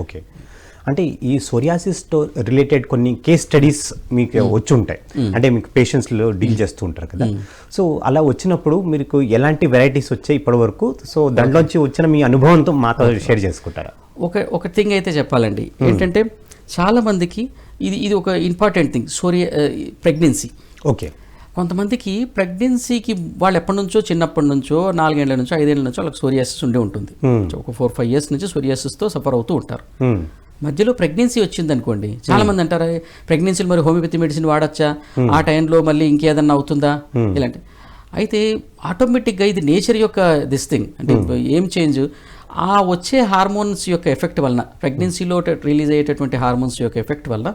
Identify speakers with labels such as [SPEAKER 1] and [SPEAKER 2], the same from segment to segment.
[SPEAKER 1] Okay. అంటే ఈ సోరియాసిస్తో రిలేటెడ్ కొన్ని కేస్ స్టడీస్ మీకు వచ్చి ఉంటాయి. అంటే మీకు పేషెంట్స్లో డీల్ చేస్తూ ఉంటారు కదా. సో అలా వచ్చినప్పుడు మీకు ఎలాంటి వెరైటీస్ వచ్చాయి ఇప్పటి వరకు సో దాంట్లోంచి వచ్చిన మీ అనుభవంతో మాతో షేర్ చేసుకుంటారా?
[SPEAKER 2] ఒక ఒక థింగ్ అయితే చెప్పాలండి. ఏంటంటే చాలా మందికి ఇది ఇది ఒక ఇంపార్టెంట్ థింగ్. సోరియా ప్రెగ్నెన్సీ.
[SPEAKER 1] ఓకే.
[SPEAKER 2] కొంతమందికి ప్రెగ్నెన్సీకి వాళ్ళు ఎప్పటి నుంచో చిన్నప్పటి నుంచో నాలుగేళ్ళ నుంచో ఐదేళ్ళ నుంచో వాళ్ళకి సోరియాసిస్ ఉండే ఉంటుంది. ఒక ఫోర్ ఫైవ్ ఇయర్స్ నుంచి సోరియాసిస్తో సఫర్ అవుతూ ఉంటారు. మధ్యలో ప్రెగ్నెన్సీ వచ్చింది అనుకోండి. చాలా మంది అంటారు "అరే, ప్రెగ్నెన్సీలు మరి హోమియోపతి మెడిసిన్ వాడచ్చా? ఆ టైంలో మళ్ళీ ఇంకేదన్నా అవుతుందా? ఇలాంటి. అయితే ఆటోమేటిక్గా ఇది నేచర్ యొక్క దిస్ థింగ్. అంటే ఏం చేంజ్? ఆ వచ్చే హార్మోన్స్ యొక్క ఎఫెక్ట్ వలన ప్రెగ్నెన్సీలో రిలీజ్ అయ్యేటటువంటి హార్మోన్స్ యొక్క ఎఫెక్ట్ వల్ల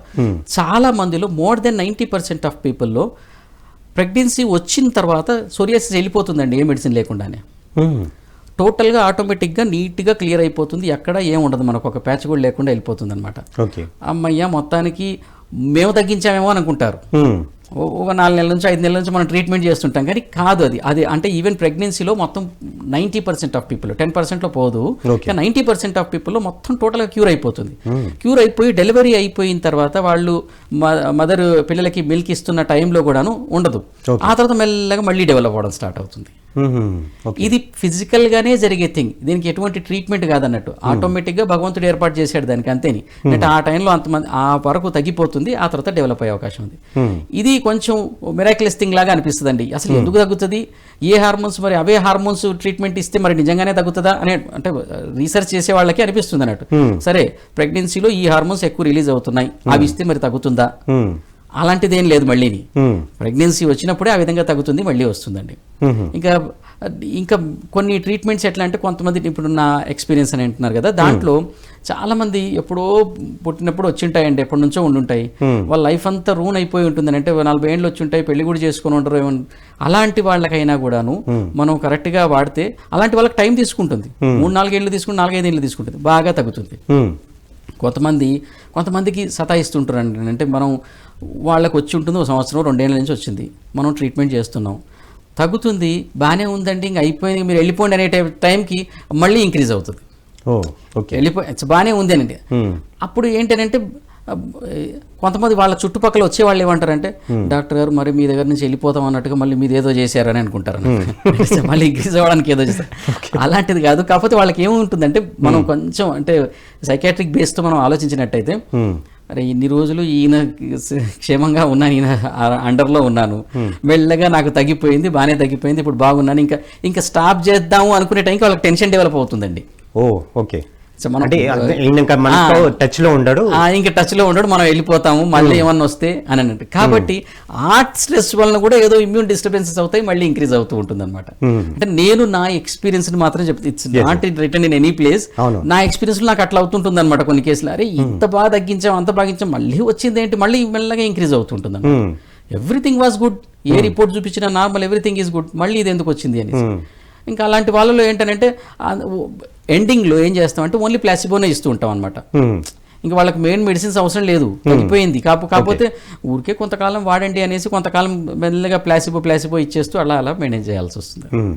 [SPEAKER 2] చాలా మందిలో more than ninety percent of పీపుల్లో pregnancy వచ్చిన తర్వాత సోరియాసిస్ వెళ్ళిపోతుందండి ఏ మెడిసిన్ లేకుండానే. టోటల్గా ఆటోమేటిక్గా నీట్గా క్లియర్ అయిపోతుంది ఎక్కడ ఏం ఉండదు మనకు ఒక ప్యాచ్ కూడా లేకుండా వెళ్ళిపోతుంది అనమాట
[SPEAKER 1] ఓకే.
[SPEAKER 2] అమ్మయ్య మొత్తానికి మేము తగ్గించామేమో అనుకుంటారు. ఒక నాలుగు నెలల నుంచి ఐదు నెలల నుంచి మనం ట్రీట్మెంట్ చేస్తుంటాం కానీ కాదు అది. అది అంటే ఈవెన్ ప్రెగ్నెన్సీలో మొత్తం ninety percent of people ten పర్సెంట్లో పోదు. నైంటీ పర్సెంట్ ఆఫ్ పీపుల్లో మొత్తం టోటల్గా క్యూర్ అయిపోతుంది. క్యూర్ అయిపోయి డెలివరీ అయిపోయిన తర్వాత వాళ్ళు మదర్ పిల్లలకి మిల్క్ ఇస్తున్న టైంలో కూడాను ఉండదు. ఆ తర్వాత మెల్లగా మళ్ళీ డెవలప్ అవ్వడం స్టార్ట్ అవుతుంది.
[SPEAKER 1] Hmm. ఓకే
[SPEAKER 2] ఇది ఫిజికల్ గానే జరిగే థింగ్ దీనికి ఎటువంటి ట్రీట్మెంట్ కాదన్నట్టు. ఆటోమేటిక్గా భగవంతుడు ఏర్పాటు చేశాడు దానికి అంతేని. అంటే ఆ టైంలో అంతమంది ఆ వరకు తగ్గిపోతుంది ఆ తర్వాత డెవలప్ అయ్యే అవకాశం ఉంది. ఇది కొంచెం మిరాక్లెస్ థింగ్ లాగా అనిపిస్తుందండి. అసలు ఎందుకు తగ్గుతుంది? ఏ హార్మోన్స్ మరి అవే హార్మోన్స్ ట్రీట్మెంట్ ఇస్తే మరి నిజంగానే తగ్గుతుందా అనే అంటే రీసెర్చ్ చేసే వాళ్ళకి అనిపిస్తుంది అన్నట్టు. సరే ప్రెగ్నెన్సీలో ఈ హార్మోన్స్ ఎక్కువ రిలీజ్ అవుతున్నాయి. అవి ఇస్తే మరి తగ్గుతుందా. అలాంటిది ఏం లేదు మళ్ళీని. ప్రెగ్నెన్సీ వచ్చినప్పుడే ఆ విధంగా తగ్గుతుంది మళ్ళీ వస్తుందండి. ఇంకా ఇంకా కొన్ని ట్రీట్మెంట్స్ ఎట్లా అంటే కొంతమంది ఇప్పుడు నా ఎక్స్పీరియన్స్ అని అంటున్నారు కదా. దాంట్లో చాలా మంది ఎప్పుడో పుట్టినప్పుడు వచ్చి ఉంటాయండి ఎప్పటి నుంచో ఉండుంటాయి. వాళ్ళ లైఫ్ అంతా రూన్ అయిపోయి ఉంటుంది అంటే నలభై ఏళ్ళు వచ్చి ఉంటాయి పెళ్ళి కూడా చేసుకుని ఉంటారు ఏమన్నా అలాంటి వాళ్ళకైనా కూడాను మనం కరెక్ట్గా వాడితే అలాంటి వాళ్ళకి టైం తీసుకుంటుంది. మూడు నాలుగేళ్ళు తీసుకుని నాలుగైదు ఏళ్ళు తీసుకుంటుంది. బాగా తగ్గుతుంది.
[SPEAKER 1] Hmm.
[SPEAKER 2] కొంతమంది కొంతమందికి సతాయిస్తుంటారండి. అంటే మనం వాళ్ళకి వచ్చి ఉంటుంది ఒక సంవత్సరం రెండేళ్ళ నుంచి వచ్చింది. మనం ట్రీట్మెంట్ చేస్తున్నాం. తగ్గుతుంది బాగానే ఉందండి ఇంక అయిపోయింది మీరు వెళ్ళిపోండి అనే టై- టైంకి మళ్ళీ ఇంక్రీజ్ అవుతుంది. వెళ్ళిపోయి బాగానే ఉంది అని
[SPEAKER 1] Hmm.
[SPEAKER 2] అప్పుడు ఏంటంటే కొంతమంది వాళ్ళ చుట్టుపక్కల వచ్చే వాళ్ళు ఏమంటారంటే డాక్టర్ గారు మరి మీ దగ్గర నుంచి వెళ్ళిపోతాం అన్నట్టుగా మళ్ళీ మీరు ఏదో చేశారని అనుకుంటారు మళ్ళీ ఇంక్రీజ్ అవ్వడానికి ఏదో చేస్తారు అలాంటిది కాదు కాకపోతే వాళ్ళకి ఏముంటుందంటే మనం కొంచెం అంటే సైకాట్రిక్ బేస్తో మనం ఆలోచించినట్టయితే. అరే ఇన్ని రోజులు ఈయన క్షేమంగా ఉన్నాను ఈయన అండర్లో ఉన్నాను. మెల్లగా నాకు తగ్గిపోయింది బాగానే తగ్గిపోయింది ఇప్పుడు బాగున్నాను. ఇంకా ఇంకా స్టాప్ చేద్దాము అనుకునే టైంకి వాళ్ళకి టెన్షన్ డెవలప్ అవుతుందండి.
[SPEAKER 1] Oh okay. టచ్లో ఉండడు.
[SPEAKER 2] ఇంకా టచ్లో ఉండడు మనం వెళ్ళిపోతాము మళ్ళీ ఏమన్నా వస్తే అని అన్నట్టు. కాబట్టి ఆ స్ట్రెస్ వలన కూడా ఏదో ఇమ్యూన్ డిస్టర్బెన్సెస్ అవుతాయి మళ్ళీ ఇంక్రీజ్ అవుతూ ఉంటుంది అనమాట అంటే నేను నా ఎక్స్పీరియన్స్ మాత్రం చెప్తే. It's not return in any place. నా ఎక్స్పీరియన్స్ నాకు అట్లా అవుతుంటుంది అనమాట కొన్ని కేసులు అరే ఇంత బాగా తగ్గించాం అంత బాగా తగ్గించాం మళ్ళీ వచ్చింది ఏంటి? మళ్ళీ మెల్లగా ఇంక్రీజ్ అవుతుంటుంది
[SPEAKER 1] Hmm.
[SPEAKER 2] Everything was good a report చూపించినా నార్మల్ ఎవ్రీథింగ్ ఈజ్ గుడ్ మళ్ళీ ఇది ఎందుకు వచ్చింది అని ఇంకా అలాంటి వాళ్ళలో ఏంటంటే ఎండింగ్లో ఏం చేస్తామంటే ఓన్లీ ప్లాసిబోనే ఇస్తూ ఉంటాం అనమాట
[SPEAKER 1] Hmm.
[SPEAKER 2] ఇంకా వాళ్ళకి మెయిన్ మెడిసిన్స్ అవసరం లేదు. తగ్గిపోయింది. కాపు కాకపోతే ఊరికే కొంతకాలం వాడండి అనేసి కొంతకాలం మెల్లగా ప్లాసిబో ప్లాసిబో ఇచ్చేస్తూ అలా అలా మెయింటైన్ చేయాల్సి వస్తుంది.
[SPEAKER 1] Hmm.